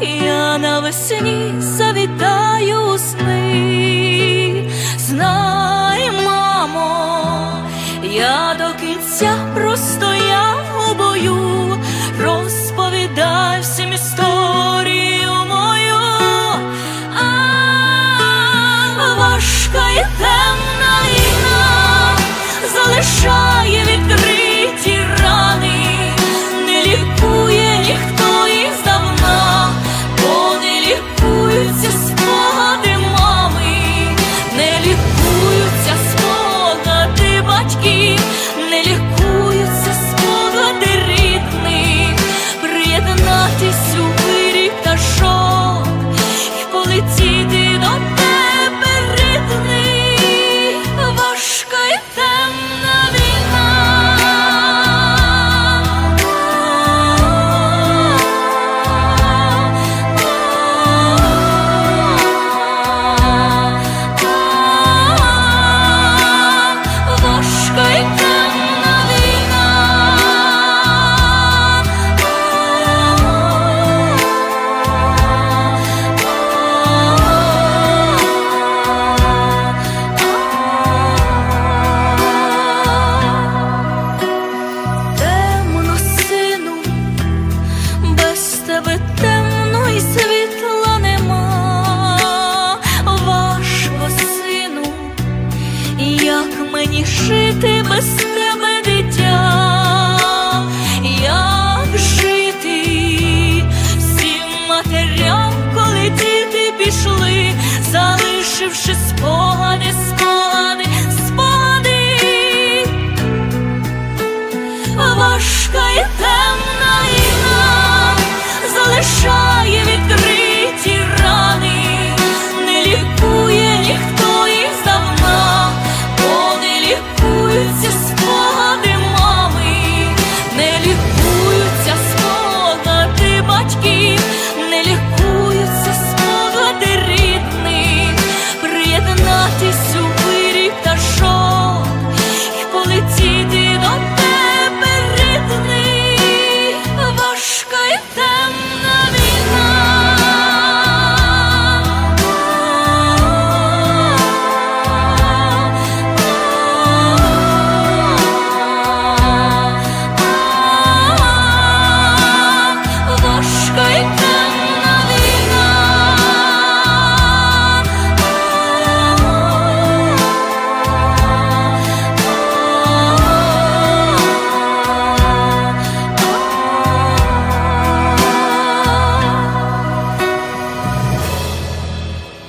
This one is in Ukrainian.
я навесні завітаю у сни. Знай, мамо, я до кінця простояв у бою, розповідай всім історію мою. А важка і темна війна залишає жити без тебе, дитя? Як жити всім матерям, коли діти пішли, залишивши спогади, спогади, спогади. Важка і темна війна залишає